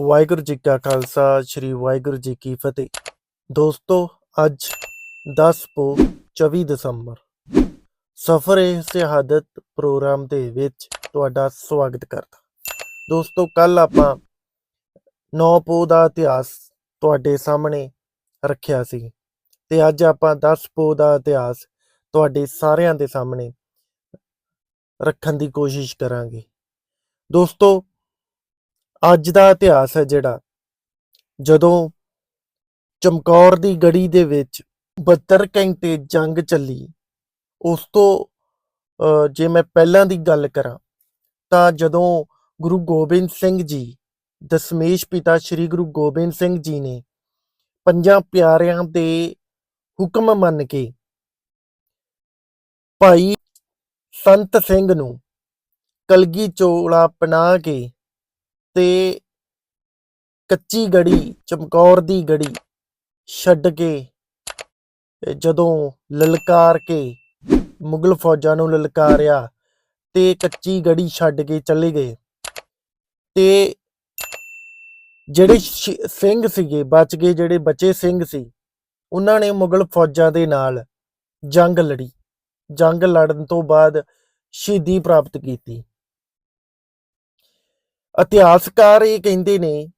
ਵਾਹਿਗੁਰੂ ਜੀ ਕਾ ਖਾਲਸਾ, ਸ੍ਰੀ ਵਾਹਿਗੁਰੂ ਜੀ ਕੀ ਫਤਿਹ। ਦੋਸਤੋ, ਅੱਜ 10 ਪੋ 24 ਦਸੰਬਰ, ਸਫਰ ਏ ਸਿਹਾਦਤ ਪ੍ਰੋਗਰਾਮ ਦੇ ਵਿੱਚ ਤੁਹਾਡਾ ਸਵਾਗਤ ਕਰਦਾ। ਦੋਸਤੋ ਕੱਲ ਆਪਾਂ 9 ਪੋ ਦਾ ਇਤਿਹਾਸ ਤੁਹਾਡੇ ਸਾਹਮਣੇ ਰੱਖਿਆ ਸੀ ਤੇ ਅੱਜ ਆਪਾਂ 10 ਪੋ ਦਾ ਇਤਿਹਾਸ ਤੁਹਾਡੇ ਸਾਰਿਆਂ ਦੇ ਸਾਹਮਣੇ ਰੱਖਣ ਦੀ ਕੋਸ਼ਿਸ਼ ਕਰਾਂਗੇ। ਦੋਸਤੋ ਅੱਜ ਦਾ ਇਤਿਹਾਸ ਹੈ ਜਿਹੜਾ ਜਦੋਂ ਚਮਕੌਰ ਦੀ ਗੜੀ ਦੇ ਵਿੱਚ 72 ਘੰਟੇ ਜੰਗ ਚੱਲੀ, ਉਸ ਤੋਂ ਜੇ ਮੈਂ ਪਹਿਲਾਂ ਦੀ ਗੱਲ ਕਰਾਂ, ਤਾਂ ਜਦੋਂ ਗੁਰੂ ਗੋਬਿੰਦ ਸਿੰਘ ਜੀ, ਦਸ਼ਮੇਸ਼ ਪਿਤਾ ਸ੍ਰੀ ਗੁਰੂ ਗੋਬਿੰਦ ਸਿੰਘ ਜੀ ਨੇ ਪੰਜਾਂ ਪਿਆਰਿਆਂ ਦੇ ਹੁਕਮ ਮੰਨ ਕੇ ਭਾਈ ਸੰਤ ਸਿੰਘ ਨੂੰ ਕਲਗੀ ਚੋਲਾ ਬਣਾ ਕੇ ਤੇ ਕੱਚੀ ਗੜੀ, ਚਮਕੌਰ ਦੀ ਗੜੀ ਛੱਡ ਕੇ ਜਦੋਂ ਲਲਕਾਰ ਕੇ ਮੁਗਲ ਫੌਜਾਂ ਨੂੰ ਲਲਕਾਰਿਆ ਤੇ ਕੱਚੀ ਗੜੀ ਛੱਡ ਕੇ ਚਲੇ ਗਏ। ਤੇ ਜਿਹੜੇ ਸਿੰਘ ਸੀਗੇ, ਬਚ ਗਏ ਜਿਹੜੇ ਬਚੇ ਸਿੰਘ ਸੀ, ਉਹਨਾਂ ਨੇ ਮੁਗਲ ਫੌਜਾਂ ਦੇ ਨਾਲ ਜੰਗ ਲੜੀ। ਜੰਗ ਲੜਨ ਤੋਂ ਬਾਅਦ ਸ਼ਹੀਦੀ ਪ੍ਰਾਪਤ ਕੀਤੀ। ਇਤਿਹਾਸਕਾਰ ਇਹ ਕਹਿੰਦੇ ਨੇ,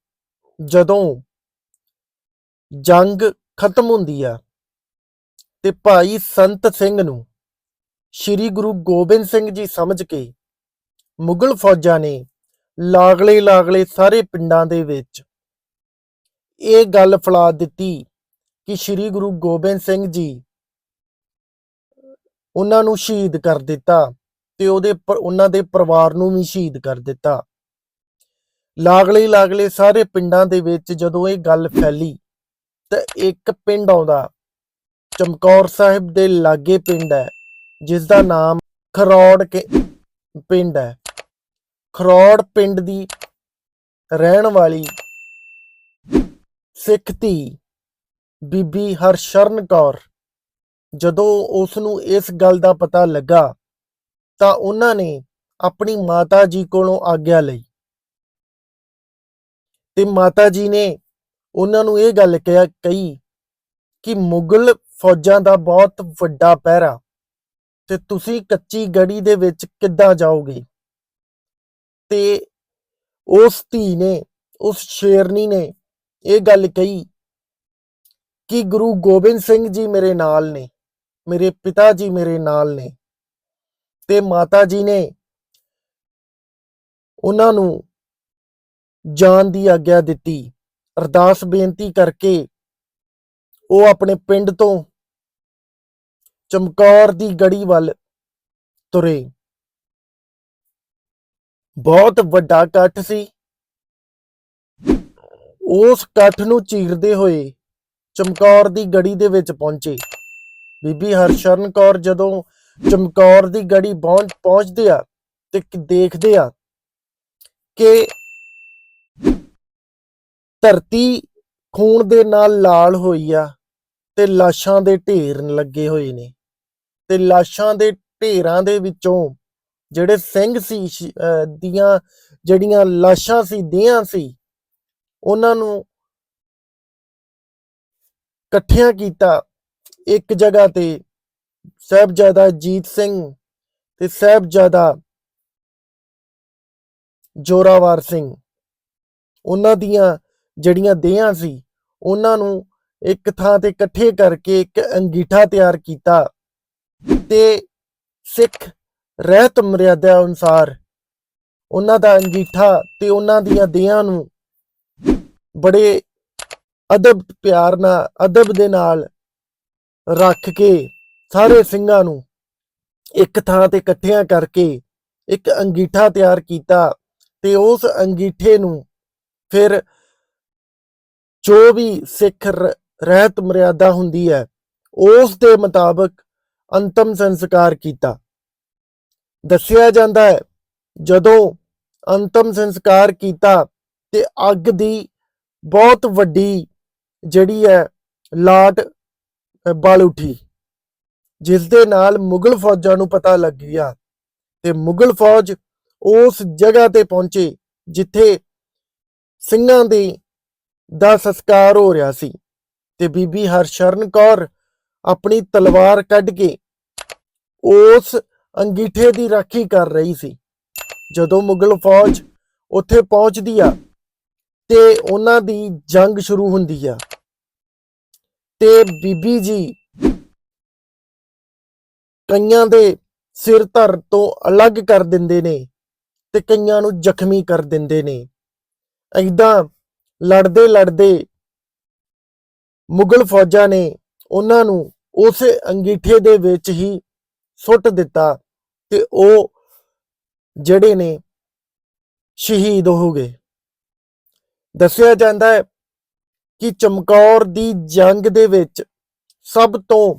ਜਦੋਂ ਜੰਗ ਖਤਮ ਹੁੰਦੀ ਆ ਤੇ ਭਾਈ ਸੰਤ ਸਿੰਘ ਨੂੰ ਸ੍ਰੀ ਗੁਰੂ ਗੋਬਿੰਦ ਸਿੰਘ ਜੀ ਸਮਝ ਕੇ ਮੁਗਲ ਫੌਜਾਂ ਨੇ ਲਾਗਲੇ ਲਾਗਲੇ ਸਾਰੇ ਪਿੰਡਾਂ ਦੇ ਵਿੱਚ ਇਹ ਗੱਲ ਫੈਲਾ ਦਿੱਤੀ ਕਿ ਸ੍ਰੀ ਗੁਰੂ ਗੋਬਿੰਦ ਸਿੰਘ ਜੀ ਉਹਨਾਂ ਨੂੰ ਸ਼ਹੀਦ ਕਰ ਦਿੱਤਾ ਤੇ ਉਹਦੇ ਉਹਨਾਂ ਦੇ ਪਰਿਵਾਰ ਨੂੰ ਵੀ ਸ਼ਹੀਦ ਕਰ ਦਿੱਤਾ। ਲਾਗਲੇ ਲਾਗਲੇ ਸਾਰੇ ਪਿੰਡਾਂ ਦੇ ਵਿੱਚ ਜਦੋਂ ਇਹ ਗੱਲ ਫੈਲੀ, ਤਾਂ ਇੱਕ ਪਿੰਡ ਆਉਂਦਾ, ਚਮਕੌਰ ਸਾਹਿਬ ਦੇ ਲਾਗੇ ਪਿੰਡ ਹੈ ਜਿਸ ਦਾ ਨਾਮ ਖਰੋੜ ਕੇ ਪਿੰਡ ਹੈ। ਖਰੋੜ ਪਿੰਡ ਦੀ ਰਹਿਣ ਵਾਲੀ ਸਿੱਖ ਧੀ ਬੀਬੀ ਹਰਸ਼ਰਨ ਕੌਰ, ਜਦੋਂ ਉਸ ਨੂੰ ਇਸ ਗੱਲ ਦਾ ਪਤਾ ਲੱਗਾ, ਤਾਂ ਉਹਨਾਂ ਨੇ ਆਪਣੀ ਮਾਤਾ ਜੀ ਕੋਲੋਂ ਆਗਿਆ ਲਈ। ਤੇ ਮਾਤਾ ਜੀ ਨੇ ਉਹਨਾਂ ਨੂੰ ਇਹ ਗੱਲ ਕਿਹਾ, ਕਹੀ ਕਿ ਮੁਗਲ ਫੌਜਾਂ ਦਾ ਬਹੁਤ ਵੱਡਾ ਪਹਿਰਾ ਤੇ ਤੁਸੀਂ ਕੱਚੀ ਗੜੀ ਦੇ ਵਿੱਚ ਕਿੱਦਾਂ ਜਾਓਗੇ? ਤੇ ਉਸ ਧੀ ਨੇ, ਉਸ ਸ਼ੇਰਨੀ ਨੇ ਇਹ ਗੱਲ ਕਹੀ ਕਿ ਗੁਰੂ ਗੋਬਿੰਦ ਸਿੰਘ ਜੀ ਮੇਰੇ ਨਾਲ ਨੇ, ਮੇਰੇ ਪਿਤਾ ਜੀ ਮੇਰੇ ਨਾਲ ਨੇ ਤੇ ਮਾਤਾ ਜੀ ਨੇ ਉਹਨਾਂ ਨੂੰ ਜਾਣ ਦੀ ਆਗਿਆ ਦਿੱਤੀ। ਅਰਦਾਸ ਬੇਨਤੀ ਕਰਕੇ ਉਹ ਆਪਣੇ ਪਿੰਡ ਤੋਂ ਚਮਕੌਰ ਦੀ ਗੜੀ ਵੱਲ ਤੁਰੇ। ਬਹੁਤ ਵੱਡਾ ਇਕੱਠ ਸੀ। ਉਸ ਇਕੱਠ ਨੂੰ ਚੀਰਦੇ ਹੋਏ ਚਮਕੌਰ ਦੀ ਗੜੀ ਦੇ ਵਿੱਚ ਪਹੁੰਚੇ। ਬੀਬੀ ਹਰਸ਼ਰਨ ਕੌਰ ਜਦੋਂ ਚਮਕੌਰ ਦੀ ਗੜੀ ਪਹੁੰਚ ਪਹੁੰਚਦੇ ਆ ਤੇ ਦੇਖਦੇ ਆ ਕਿ ਧਰਤੀ ਖੂਨ ਦੇ ਨਾਲ ਲਾਲ ਹੋਈ ਆ ਤੇ ਲਾਸ਼ਾਂ ਦੇ ਢੇਰ ਲੱਗੇ ਹੋਏ ਨੇ। ਤੇ ਲਾਸ਼ਾਂ ਦੇ ਢੇਰਾਂ ਦੇ ਵਿੱਚੋਂ ਜਿਹੜੇ ਸਿੰਘ ਸੀ ਦੀਆਂ ਜਿਹੜੀਆਂ ਲਾਸ਼ਾਂ ਸੀ, ਦੇਹਾਂ ਸੀ, ਉਹਨਾਂ ਨੂੰ ਇਕੱਠਿਆਂ ਕੀਤਾ ਇੱਕ ਜਗ੍ਹਾ ਤੇ ਸਾਹਿਬਜ਼ਾਦਾ ਜੀਤ ਸਿੰਘ ਤੇ ਸਾਹਿਬਜ਼ਾਦਾ ਜੋਰਾਵਰ ਸਿੰਘ। ਉਹਨਾਂ ਦੀਆਂ ਜਿਹੜੀਆਂ ਦੇਹਾਂ ਸੀ, ਉਹਨਾਂ ਨੂੰ ਇੱਕ ਥਾਂ ਤੇ ਇਕੱਠੇ ਕਰਕੇ ਇੱਕ ਅੰਗੀਠਾ ਤਿਆਰ ਕੀਤਾ ਤੇ ਸਿੱਖ ਰਹਿਤ ਮਰਿਆਦਾ ਅਨੁਸਾਰ ਉਹਨਾਂ ਦਾ ਅੰਗੀਠਾ ਤੇ ਉਹਨਾਂ ਦੀਆਂ ਦੇਹਾਂ ਨੂੰ ਬੜੇ ਅਦਬ ਪਿਆਰ ਨਾਲ, ਅਦਬ ਦੇ ਨਾਲ ਰੱਖ ਕੇ ਸਾਰੇ ਸਿੰਘਾਂ ਨੂੰ ਇੱਕ ਥਾਂ ਤੇ ਇਕੱਠਿਆਂ ਕਰਕੇ ਇੱਕ ਅੰਗੀਠਾ ਤਿਆਰ ਕੀਤਾ ਤੇ ਉਸ ਅੰਗੀਠੇ ਨੂੰ ਫਿਰ ਜੋ ਵੀ ਸਿੱਖ ਰਹਿਤ ਮਰਿਆਦਾ ਹੁੰਦੀ ਹੈ ਉਸ ਦੇ ਮੁਤਾਬਕ ਅੰਤਮ ਸੰਸਕਾਰ ਕੀਤਾ। ਦੱਸਿਆ ਜਾਂਦਾ ਹੈ ਜਦੋਂ ਅੰਤਮ ਸੰਸਕਾਰ ਕੀਤਾ ਤੇ ਅੱਗ ਦੀ ਬਹੁਤ ਵੱਡੀ ਜਿਹੜੀ ਹੈ ਲਾਟ ਅ, ਬਲ ਉਠੀ। ਜਿਸ ਦੇ ਨਾਲ ਮੁਗਲ ਫੌਜਾਂ ਨੂੰ ਪਤਾ ਲੱਗ ਗਿਆ ਤੇ ਮੁਗਲ ਫੌਜ ਉਸ ਜਗ੍ਹਾ ਤੇ ਪਹੁੰਚੇ ਜਿੱਥੇ ਸਿੰਘਾਂ ਦੇ ਦਾ ਸੰਸਕਾਰ ਹੋ ਰਿਹਾ ਸੀ ਤੇ ਬੀਬੀ ਹਰਸ਼ਰਨ ਕੌਰ ਆਪਣੀ ਤਲਵਾਰ ਕੱਢ ਕੇ ਉਸ ਅੰਗੀਠੇ ਦੀ ਰਾਖੀ ਕਰ ਰਹੀ ਸੀ। ਜਦੋਂ ਮੁਗਲ ਫੌਜ ਉੱਥੇ ਪਹੁੰਚਦੀ ਆ ਤੇ ਉਹਨਾਂ ਦੀ ਜੰਗ ਸ਼ੁਰੂ ਹੁੰਦੀ ਆ ਤੇ ਬੀਬੀ ਜੀ ਕਈਆਂ ਦੇ ਸਿਰ ਧਰ ਤੋਂ ਅਲੱਗ ਕਰ ਦਿੰਦੇ ਨੇ ਤੇ ਕਈਆਂ ਨੂੰ ਜ਼ਖਮੀ ਕਰ ਦਿੰਦੇ ਨੇ। ਐਦਾਂ ਲੜਦੇ ਲੜਦੇ ਮੁਗਲ ਫੌਜਾਂ ਨੇ ਉਹਨਾਂ ਨੂੰ ਉਸੇ ਅੰਗੀਠੇ ਦੇ ਵਿੱਚ ਹੀ ਸੁੱਟ ਦਿੱਤਾ ਤੇ ਉਹ ਜਿਹੜੇ ਨੇ ਸ਼ਹੀਦ ਹੋ ਗਏ। ਦੱਸਿਆ ਜਾਂਦਾ ਹੈ ਕਿ ਚਮਕੌਰ ਦੀ ਜੰਗ ਦੇ ਵਿੱਚ ਸਭ ਤੋਂ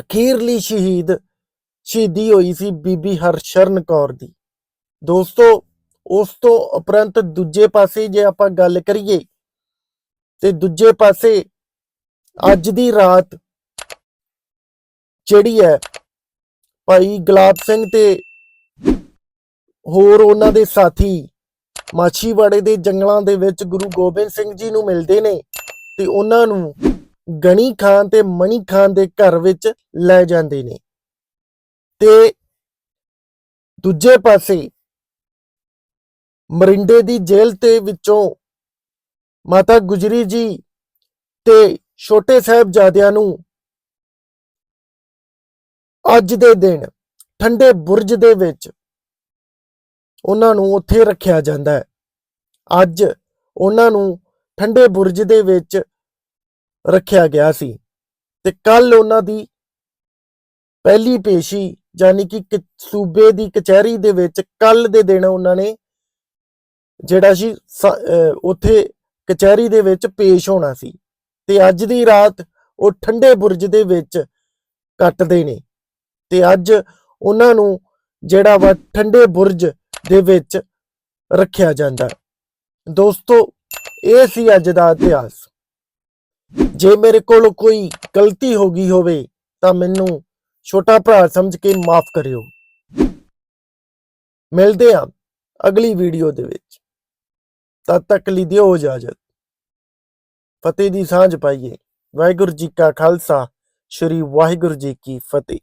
ਅਖੀਰਲੀ ਸ਼ਹੀਦ ਸ਼ਹੀਦੀ ਹੋਈ ਸੀ ਬੀਬੀ ਹਰਸ਼ਰਨ ਕੌਰ ਦੀ। ਦੋਸਤੋ ਉਸ ਤੋਂ ਉਪਰੰਤ ਦੂਜੇ ਪਾਸੇ ਜੇ ਆਪਾਂ ਗੱਲ ਕਰੀਏ ਤੇ ਦੂਜੇ ਪਾਸੇ ਅੱਜ ਦੀ ਰਾਤ ਜਿਹੜੀ ਹੈ ਭਾਈ ਗੁਲਾਬ ਸਿੰਘ ਤੇ ਹੋਰ ਉਹਨਾਂ ਦੇ ਸਾਥੀ ਮਾਛੀਵਾੜੇ ਦੇ ਜੰਗਲਾਂ ਦੇ ਵਿੱਚ ਗੁਰੂ ਗੋਬਿੰਦ ਸਿੰਘ ਜੀ ਨੂੰ ਮਿਲਦੇ ਨੇ ਤੇ ਉਹਨਾਂ ਨੂੰ ਗਣੀ ਖਾਨ ਤੇ ਮਣੀ ਖਾਨ ਦੇ ਘਰ ਵਿੱਚ ਲੈ ਜਾਂਦੇ ਨੇ ਤੇ ਦੂਜੇ ਪਾਸੇ ਮਰਿੰਡੇ ਦੀ ਜੇਲ੍ਹ ਤੇ ਵਿੱਚੋਂ ਮਾਤਾ ਗੁਜਰੀ ਜੀ ਤੇ ਛੋਟੇ ਸਾਹਿਬਜ਼ਾਦਿਆਂ ਨੂੰ ਅੱਜ ਦੇ ਦਿਨ ਠੰਡੇ ਬੁਰਜ ਦੇ ਵਿੱਚ ਉਹਨਾਂ ਨੂੰ ਉੱਥੇ ਰੱਖਿਆ ਜਾਂਦਾ ਹੈ। ਅੱਜ ਉਹਨਾਂ ਨੂੰ ਠੰਡੇ ਬੁਰਜ ਦੇ ਵਿੱਚ ਰੱਖਿਆ ਗਿਆ ਸੀ ਤੇ ਕੱਲ ਉਹਨਾਂ ਦੀ ਪਹਿਲੀ ਪੇਸ਼ੀ ਯਾਨੀ ਕਿ ਸੂਬੇ ਦੀ ਕਚਹਿਰੀ ਦੇ ਵਿੱਚ ਕੱਲ ਦੇ ਦਿਨ ਉਹਨਾਂ ਨੇ ਜਿਹੜਾ ਸੀ ਉੱਥੇ ਕਚਹਿਰੀ ਦੇ ਵਿੱਚ ਪੇਸ਼ ਹੋਣਾ ਸੀ। ਤੇ ਅੱਜ ਦੀ ਰਾਤ ਉਹ ਠੰਡੇ ਬੁਰਜ ਦੇ ਵਿੱਚ ਕੱਟਦੇ ਨੇ। ਤੇ ਅੱਜ ਉਹਨਾਂ ਨੂੰ ਜਿਹੜਾ ਵਾ ਠੰਡੇ ਬੁਰਜ ਦੇ ਵਿੱਚ ਰੱਖਿਆ ਜਾਂਦਾ। ਦੋਸਤੋ, ਇਹ ਸੀ ਅੱਜ ਦਾ ਇਤਿਹਾਸ। ਜੇ ਮੇਰੇ ਕੋਲ ਕੋਈ ਗਲਤੀ ਹੋ ਗਈ ਹੋਵੇ, ਤਾਂ ਮੈਨੂੰ ਛੋਟਾ ਭਰਾ ਸਮਝ ਕੇ ਮਾਫ ਕਰਿਓ। ਮਿਲਦੇ ਹਾਂ ਅਗਲੀ ਵੀਡੀਓ ਦੇ ਵਿੱਚ। ਤਦ ਤੱਕ ਲਈ ਦਿਓ ਇਜਾਜ਼ਤ। ਫਤਿਹ ਦੀ ਸਾਂਝ ਪਾਈਏ। ਵਾਹਿਗੁਰੂ ਜੀ ਕਾ ਖਾਲਸਾ, ਸ੍ਰੀ ਵਾਹਿਗੁਰੂ ਜੀ ਕੀ ਫਤਿਹ।